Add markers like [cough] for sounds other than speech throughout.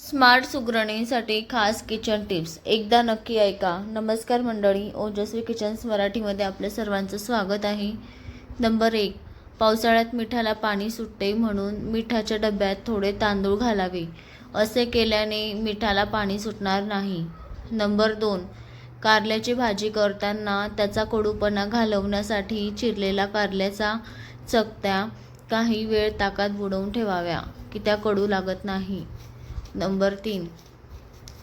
Smart सुगरणीसाठी खास kitchen tips. एकदा नक्की ऐका. नमस्कार मंडळी ओजस्वी किचन्स मराठीमध्ये आपल्या सर्वांचं स्वागत आहे. नंबर एक पावसाळ्यात मिठाला पाणी सुटते म्हणून मिठाच्या डब्यात थोडे तांदूळ घालावे. असे केल्याने मिठाला पाणी सुटणार नाही. नंबर दोन कारल्याची भाजी करताना त्याचा कडूपणा घालवण्यासाठी चिरलेला कारल्याचा चकत्या काही वेळ ताकात बुडवून ठेवाव्या की त्या कडू लागत नाही. नंबर तीन.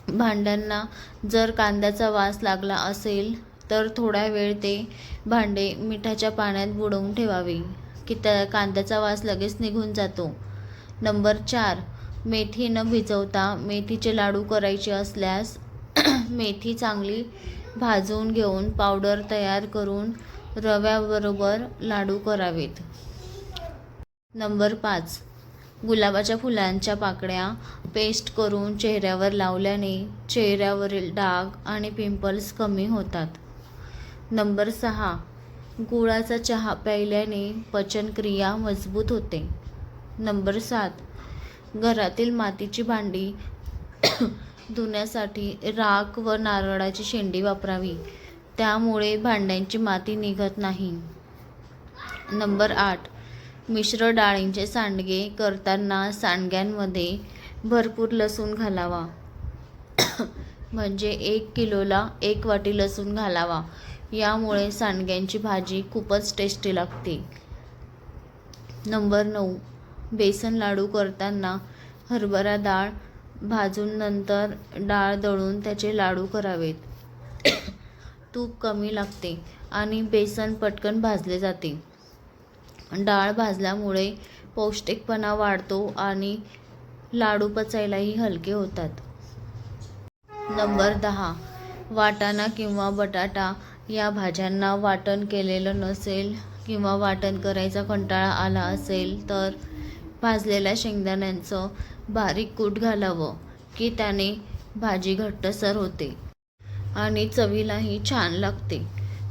भांड्यांना जर कांद्याचा वास लागला असेल तर थोडा वेळ ते भांडे मिठाच्या पाण्यात बुडवून ठेवावे की त्या कांद्याचा वास लगेच निघून जातो. नंबर चार. मेथी न भिजवता मेथीचे लाडू करायचे असल्यास [clears throat] मेथी चांगली भाजून घेऊन पावडर तयार करून रव्याबरोबर लाडू करावेत. नंबर पाच. गुलाबाच्या फुलांच्या पाकळ्या पेस्ट करून चेहऱ्यावर लावल्याने चेहऱ्यावरील डाग आणि पिंपल्स कमी होतात. नंबर सहा. गुळाचा चहा प्यायल्याने पचनक्रिया मजबूत होते. नंबर सात. घरातील मातीची भांडी [coughs] धुण्यासाठी राख व नारळाची शेंडी वापरावी. त्यामुळे भांड्यांची माती निघत नाही. नंबर आठ. मिश्र डाळींचे सांडगे करताना सांडग्यांमध्ये भरपूर लसूण घालावा. म्हणजे एक किलोला एक वाटी लसूण घालावा. यामुळे सांडग्यांची भाजी खूपच टेस्टी लागते. नंबर नऊ. बेसन लाडू करताना हरभरा डाळ भाजून नंतर डाळ दळून त्याचे लाडू करावेत. तूप कमी लागते आणि बेसन पटकन भाजले जाते. डाळ भाजल्यामुळे पौष्टिकपणा वाढतो आणि लाडू पचायलाही हलके होतात. नंबर दहा. वाटाणा किंवा बटाटा या भाज्यांना वाटण केलेलं नसेल किंवा वाटण करायचा कंटाळा आला असेल तर भाजलेल्या शेंगदाण्यांचं बारीक कूट घालावं की त्याने भाजी घट्टसर होते आणि चवीलाही छान लागते.